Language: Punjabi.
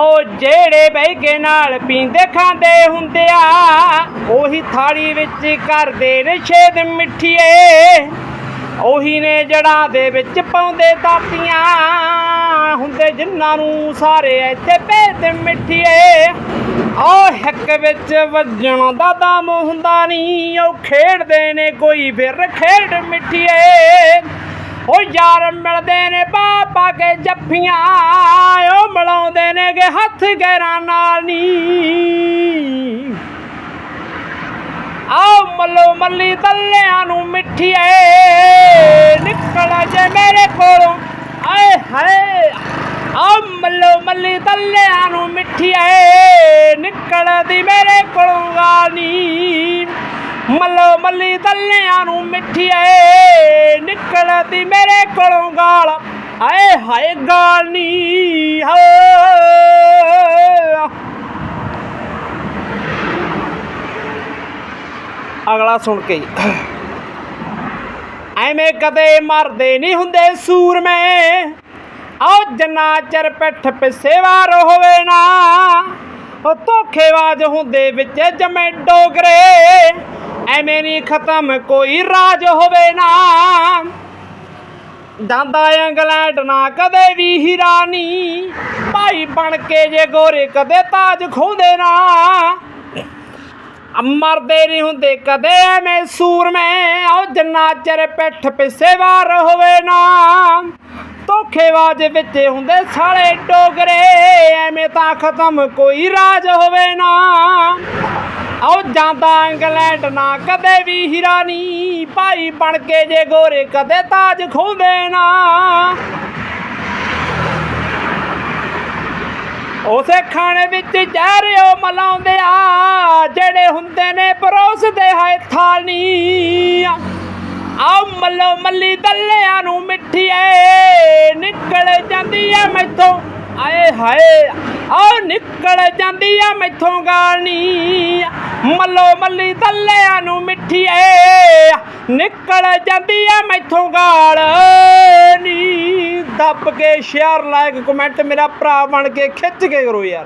ਉਹ ਜਿਹੜੇ ਬਹਿ ਨਾਲ ਪੀਂਦੇ ਖਾਂਦੇ ਹੁੰਦੇ ਆ ਉਹੀ ਥਾਲੀ ਵਿੱਚ ਕਰਦੇ ਨੇ ਛੇਦ ਮਿੱਠੀਏ। ਉਹੀ ਨੇ ਜੜਾਂ ਦੇ ਵਿੱਚ ਪਾਉਂਦੇ ਦਾਤੀਆਂ ਹੁੰਦੇ ਜਿਨ੍ਹਾਂ ਨੂੰ ਸਾਰੇ ਇੱਥੇ ਭੇਦ ਮਿੱਠੀਏ। ਉਹ ਹੱਕ ਵਿੱਚ ਵੱਜਣ ਦਾ ਦਮ ਹੁੰਦਾ ਨਹੀਂ ਉਹ ਖੇਡਦੇ ਨੇ ਕੋਈ ਫਿਰ ਖੇਡ ਮਿੱਠੀਏ। ਉਹ ਯਾਰ ਮਿਲਦੇ ਨੇ ਪਾਪਾ ਕੇ ਜੱਫੀਆਂ ਉਹ ਮਿਲਾਉਂਦੇ ਨੇ ਗੇ ਹੱਥ ਗੈਰਾਂ ਨਾਲ ਨੀ। ਆਓ ਮੱਲੋ ਮੱਲੀ ਤੱਲਿਆਂ ਨੂੰ ਮਿੱਠੀ ਮਿੱਠੀਏ, ਨਿਕਲ ਜੇ ਮੇਰੇ ਕੋਲੋਂ। ਆਏ ਹਾਏ, ਆਓ ਮੱਲੋ ਮੱਲੀ ਤੱਲਿਆਂ ਨੂੰ ਮਿੱਠੀ ਮਿੱਠੀਏ, ਨਿਕਲਦੀ ਮੇਰੇ ਕੋਲੋਂ ਗਾਲੀ ਮੱਲੋ ਮੱਲੀ ਦੱਲਿਆਂ ਨੂੰ ਮਿੱਠੀ ਮਿੱਠੀਏ ਨਿਕਲਦੀ ਮੇਰੇ ਕੋਲੋਂ ਗਾਲ। ਆਏ ਹਾਏ ਗਾਲ ਨੀ ਹੋ। ਅਗਲਾ ਸੁਣ ਕੇ ਐਵੇਂ ਕਦੇ ਮਰਦੇ ਨਹੀਂ ਹੁੰਦੇ ਸੂਰਮੇ। ਆਓ ਜਨਾ ਚਰ ਪਿੱਠ ਪਿੱਛੇ ਵਾਰ ਹੋਵੇ ਨਾ ਉਹ ਧੋਖੇਬਾਜ਼ ਹੁੰਦੇ ਵਿੱਚ ਜਮੇ ਡੋਗਰੇ। ਐਵੇਂ ਖਤਮ, ਕੋਈ ਰਾਜ ਹੋਵੇ ਨਾ। ਜਾਂਦਾ ਇੰਗਲੈਂਡ ਨਾ ਕਦੇ ਵੀ ਹੀਰਾਨੀ ਭਾਈ ਬਣ ਕੇ ਜੇ ਗੋਰੇ ਕਦੇ ਤਾਜ ਖੋਂਦੇ ਨਾ। ਮਰਦੇ ਨਹੀਂ ਹੁੰਦੇ ਕਦੇ ਐਵੇਂ ਸੂਰਮੇ। ਉਹ ਜਿੰਨਾ ਚਿਰ ਪਿੱਠ ਪਿੱਛੇ ਵਾਰ ਹੋਵੇ ਨਾ। ਧੋਖੇਬਾਜ਼ ਵਿੱਚ ਹੁੰਦੇ ਸਾਲੇ ਡੋਗਰੇ। ਐਵੇਂ ਤਾਂ ਖਤਮ, ਕੋਈ ਰਾਜ ਹੋਵੇ ਨਾ। ਜਾਂਦਾ ਇੰਗਲੈਂਡ ਨਾ ਕਦੇ ਵੀ ਹੀਰਾਨੀ ਭਾਈ ਬਣ ਕੇ ਜੇ ਗੋਰੇ ਕਦੇ ਤਾਜ ਖੋਂਦੇ ਨਾ। ਉਸੇ ਖਾਣੇ ਵਿੱਚ ਜ਼ਹਿਰ ਮਲਾਉਂਦੇ ਆ, ਜਿਹੜੇ ਹੁੰਦੇ ਨੇ ਪਰੋਸਦੇ ਹੈ ਥਾਲੀ ਆ ਮੱਲੋ ਮੱਲੀ ਦੱਲਿਆਂ ਨੂੰ ਮਿੱਠੀ ਏ ਨਿਕਲ ਜਾਂਦੀ ਐ ਮੈਥੋਂ। ਆਏ ਹਾਏ ਆਓ ਨਿਕਲ ਜਾਂਦੀ ਆ, ਮੈਥੋਂ ਗਾਣੀ ਮੱਲੋ ਮੱਲੀ ਦੱਲਿਆਂ ਨੂੰ ਮਿੱਠੀ ਮਿੱਠੀਏ ਨਿਕਲ ਜਾਂਦੀ ਐ ਮੈਥੋਂ ਗਾਲ ਨੀ। ਦੱਬ ਕੇ ਸ਼ੇਅਰ ਲਾਇਕ ਕਮੈਂਟ ਮੇਰਾ ਭਰਾ ਬਣ ਕੇ ਖਿੱਚ ਕੇ ਕਰੋ ਯਾਰ।